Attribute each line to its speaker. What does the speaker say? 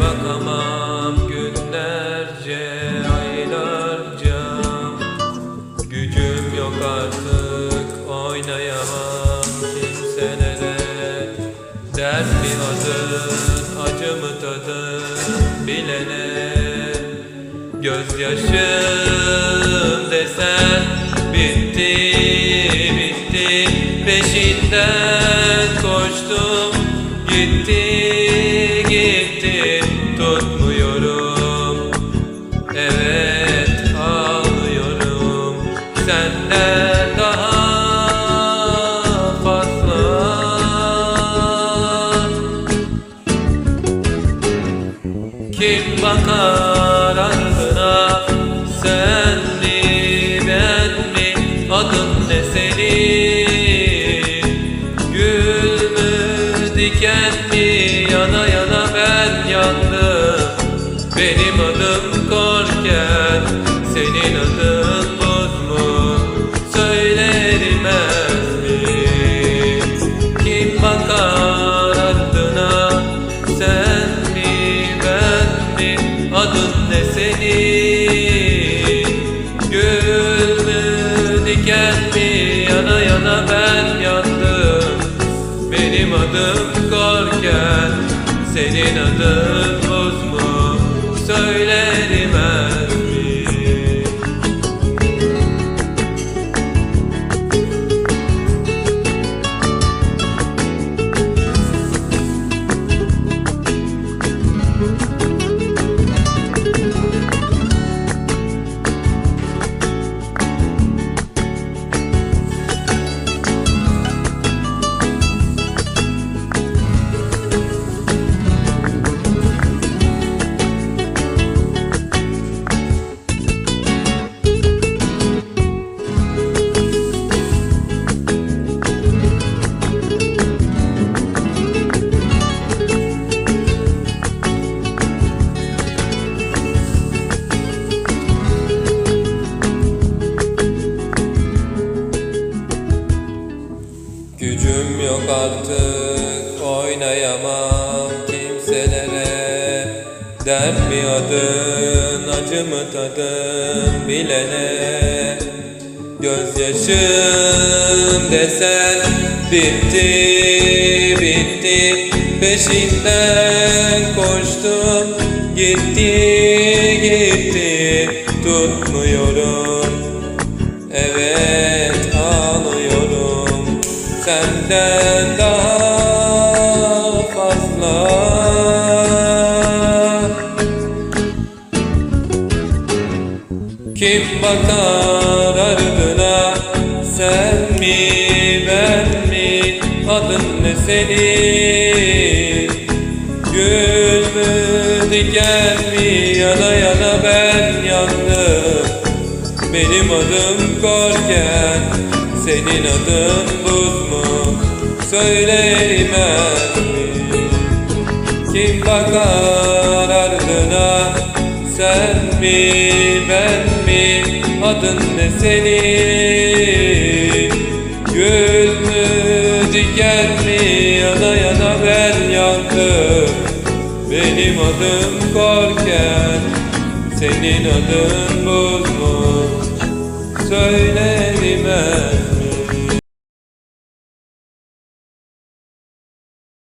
Speaker 1: bakamam günlerce aylarca. Gücüm yok artık oynayamam kimselere. Dert mi adın acı mı tadın bilene. Gözyaşım desen bitti bitti Peşinden kim bakar ardına sen mi ben mi? Adın ne senin? Gül mü diken mi? Yana yana ben yandım. Benim adım korken senin adın Benim adım korken senin adın buz yok artık oynayamam kimselere. Dert mi adın acı mı tadın bilene. Gözyaşım desen bitti bitti. Peşinden koştum gitti gitti. Tutmuyorum senden daha fazla. Kim bakar ardına sen mi ben mi? Adın ne senin? Gül mü diken mi? Yana yana ben yandım. Benim adım korken Senin adın buz mu Söylemez mi Kim bakar ardına Sen mi ben mi? Adın ne senin? Gül mü diken mi? Yana yana ben yandım. Benim adım korken senin adın buz mu? Söyle